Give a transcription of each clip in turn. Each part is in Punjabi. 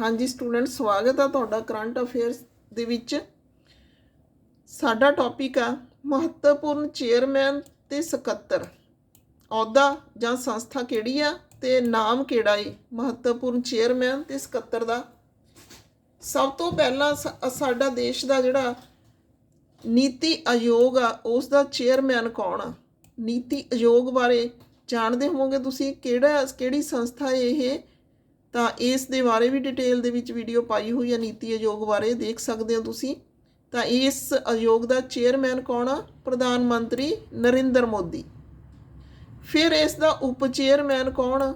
ਹਾਂਜੀ ਸਟੂਡੈਂਟ ਸਵਾਗਤ ਆ ਤੁਹਾਡਾ ਕਰੰਟ ਅਫੇਅਰਸ ਦੇ ਵਿੱਚ। ਸਾਡਾ ਟੌਪਿਕ ਆ ਮਹੱਤਵਪੂਰਨ ਚੇਅਰਮੈਨ ਤੇ ਸਕੱਤਰ। ਅਹੁਦਾ ਜਾਂ ਸੰਸਥਾ ਕਿਹੜੀ ਆ ਤੇ ਨਾਮ ਕਿਹੜਾ ਏ ਮਹੱਤਵਪੂਰਨ ਚੇਅਰਮੈਨ ਤੇ ਸਕੱਤਰ ਦਾ? ਸਭ ਤੋਂ ਪਹਿਲਾਂ ਸਾ- ਸਾਡਾ ਦੇਸ਼ ਦਾ ਜਿਹੜਾ ਨੀਤੀ ਆਯੋਗ ਆ, ਉਸ ਦਾ ਚੇਅਰਮੈਨ ਕੌਣ ਆ? ਨੀਤੀ ਆਯੋਗ ਬਾਰੇ ਜਾਣਦੇ ਹੋਵੋਗੇ ਤੁਸੀਂ ਕਿਹੜਾ, ਕਿਹੜੀ ਸੰਸਥਾ ਇਹ ਤਾਂ ਇਸ ਦੇ ਬਾਰੇ ਵੀ ਡਿਟੇਲ ਦੇ ਵਿੱਚ ਵੀਡੀਓ ਪਾਈ ਹੋਈ ਹੈ ਨੀਤੀ ਆਯੋਗ ਬਾਰੇ, ਦੇਖ ਸਕਦੇ ਹੋ ਤੁਸੀਂ। ਤਾਂ ਇਸ ਆਯੋਗ ਦਾ ਚੇਅਰਮੈਨ ਕੌਣ ਆ? ਪ੍ਰਧਾਨ ਮੰਤਰੀ ਨਰਿੰਦਰ ਮੋਦੀ। ਫਿਰ ਇਸ ਦਾ ਉਪ ਚੇਅਰਮੈਨ ਕੌਣ ਆ?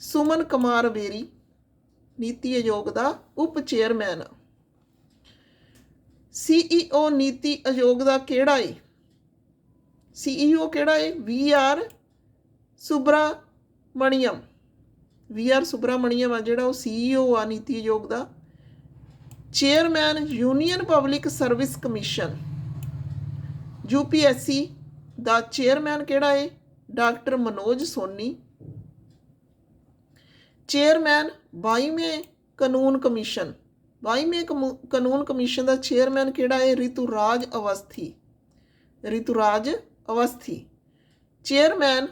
ਸੁਮਨ ਕੁਮਾਰ ਬੇਰੀ, ਨੀਤੀ ਆਯੋਗ ਦਾ ਉਪ ਚੇਅਰਮੈਨ ਸੀਈਓ ਨੀਤੀ ਆਯੋਗ ਦਾ ਕਿਹੜਾ ਏ? ਸੀਈਓ ਕਿਹੜਾ ਏ? V R Subramaniam. V R Subramaniam ਆ, ਜਿਹੜਾ ਉਹ ਸੀਈਓ ਆ, ਨੀਤੀ ਆਯੋਗ ਦਾ। Chairman union public service commission UPSC ਦਾ ਚੇਅਰਮੈਨ ਕਿਹੜਾ ਏ? ਡਾਕਟਰ ਮਨੋਜ ਸੋਨੀ। ਚੇਅਰਮੈਨ 22ਵੇਂ ਕਾਨੂੰਨ ਕਮਿਸ਼ਨ। 22ਵੇਂ ਕਮੂ- ਕਾਨੂੰਨ ਕਮਿਸ਼ਨ ਦਾ ਚੇਅਰਮੈਨ ਕਿਹੜਾ ਏ? ਰਿਤੂਰਾਜ ਅਵਸਥੀ। ਰਿਤੂਰਾਜ ਅਵਸਥੀ। ਚੇਅਰਮੈਨ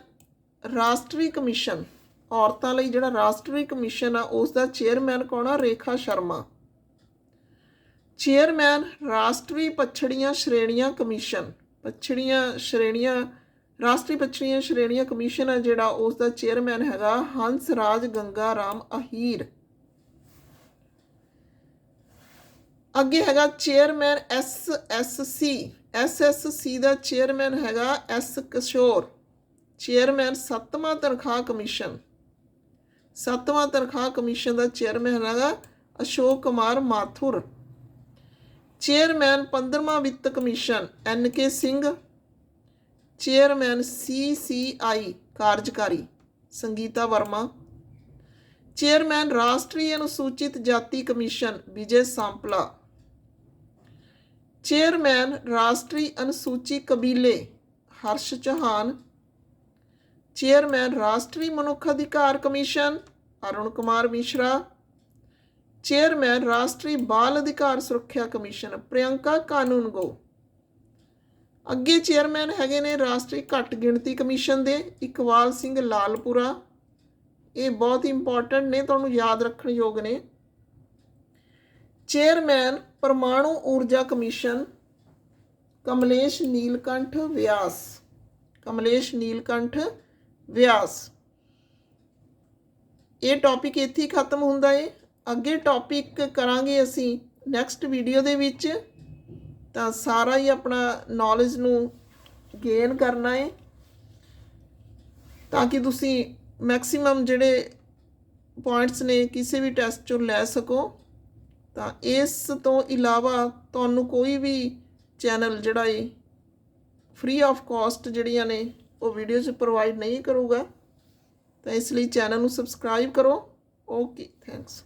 ਰਾਸ਼ਟਰੀ ਕਮਿਸ਼ਨ। ਔਰਤਾਂ ਲਈ ਜਿਹੜਾ ਰਾਸ਼ਟਰੀ ਕਮਿਸ਼ਨ ਆ, ਉਸ ਦਾ ਚੇਅਰਮੈਨ ਕੌਣ ਆ? ਰੇਖਾ ਸ਼ਰਮਾ। ਚੇਅਰਮੈਨ, ਰਾਸ਼ਟਰੀ ਪਛੜੀਆਂ ਸ਼੍ਰੇਣੀਆਂ ਕਮਿਸ਼ਨ। ਪਛੜੀਆਂ ਸ਼੍ਰੇਣੀਆਂ, ਰਾਸ਼ਟਰੀ ਪਛੜੀਆਂ ਸ਼੍ਰੇਣੀਆਂ ਕਮਿਸ਼ਨ ਹੈ ਜਿਹੜਾ ਉਸ ਦਾ ਚੇਅਰਮੈਨ ਹੈਗਾ, ਹੰਸ ਰਾਜ ਗੰਗਾ ਰਾਮ ਅਹੀਰ। ਅੱਗੇ ਹੈਗਾ chairman S S C. S S C ਦਾ ਚੇਅਰਮੈਨ ਹੈਗਾ ਐਸ ਕਿਸ਼ੋਰ। ਚੇਅਰਮੈਨ ਸੱਤਵਾਂ ਤਨਖਾਹ ਕਮਿਸ਼ਨ। ਸੱਤਵਾਂ ਤਨਖਾਹ ਕਮਿਸ਼ਨ ਦਾ ਚੇਅਰਮੈਨ ਹੈਗਾ ਅਸ਼ੋਕ ਕੁਮਾਰ ਮਾਥੁਰ। ਚੇਅਰਮੈਨ 15ਵਾਂ ਵਿੱਤ commission N K Singh. Chairman C C I ਕਾਰਜਕਾਰੀ ਸੰਗੀਤਾ ਵਰਮਾ। ਚੇਅਰਮੈਨ ਰਾਸ਼ਟਰੀ ਅਨੁਸੂਚਿਤ ਜਾਤੀ ਕਮਿਸ਼ਨ ਵਿਜੇ ਸਾਂਪਲਾ। ਚੇਅਰਮੈਨ ਰਾਸ਼ਟਰੀ ਅਨੁਸੂਚੀ ਕਬੀਲੇ ਹਰਸ਼ ਚੌਹਾਨ। ਚੇਅਰਮੈਨ ਰਾਸ਼ਟਰੀ ਮਨੁੱਖ ਅਧਿਕਾਰ ਕਮਿਸ਼ਨ ਅਰੁਣ ਕੁਮਾਰ ਮਿਸ਼ਰਾ ਚੇਅਰਮੈਨ ਰਾਸ਼ਟਰੀ ਬਾਲ ਅਧਿਕਾਰ ਸੁਰੱਖਿਆ ਕਮਿਸ਼ਨ ਪ੍ਰਿਯੰਕਾ ਕਾਨੂੰਨਗੋ ਅੱਗੇ ਚੇਅਰਮੈਨ ਹੈਗੇ ਨੇ ਰਾਸ਼ਟਰੀ ਘੱਟ ਗਿਣਤੀ ਕਮਿਸ਼ਨ ਦੇ ਇਕਬਾਲ ਸਿੰਘ ਲਾਲਪੁਰਾ ਇਹ ਬਹੁਤ ਇੰਪੋਰਟੈਂਟ ਨੇ, ਤੁਹਾਨੂੰ ਯਾਦ ਰੱਖਣ ਯੋਗ ਨੇ। ਚੇਅਰਮੈਨ ਪਰਮਾਣੂ ਊਰਜਾ ਕਮਿਸ਼ਨ ਕਮਲੇਸ਼ ਨੀਲਕੰਠ ਵਿਆਸ ਕਮਲੇਸ਼ ਨੀਲਕੰਠ ਵਿਆਸ। ਇਹ ਟੌਪਿਕ ਇੱਥੇ ਖਤਮ ਹੁੰਦਾ ਏ। ਅੱਗੇ ਟੌਪਿਕ ਕਰਾਂਗੇ ਅਸੀਂ ਨੈਕਸਟ ਵੀਡੀਓ ਦੇ ਵਿੱਚ। ਤਾਂ ਸਾਰਾ ਹੀ ਆਪਣਾ ਨੌਲੇਜ ਨੂੰ ਗੇਨ ਕਰਨਾ ਏ। ਤਾਂ ਕਿ ਤੁਸੀਂ ਮੈਕਸਿਮਮ ਜਿਹੜੇ ਪੁਆਇੰਟਸ ਨੇ ਕਿਸੇ ਵੀ ਟੈਸਟ ਚੋਂ ਲੈ ਸਕੋ। ਤਾਂ ਇਸ ਤੋਂ ਇਲਾਵਾ ਤੁਹਾਨੂੰ ਕੋਈ ਵੀ ਚੈਨਲ ਜਿਹੜਾ ਏ ਫ੍ਰੀ ਆਫ ਕਾਸਟ ਜਿਹੜੀਆਂ ਨੇ ਉਹ ਵੀਡੀਓਜ਼ ਪ੍ਰੋਵਾਈਡ ਨਹੀਂ ਕਰੂਗਾ। ਤਾਂ ਇਸ ਲਈ ਚੈਨਲ ਨੂੰ ਸਬਸਕ੍ਰਾਈਬ ਕਰੋ। Okay thanks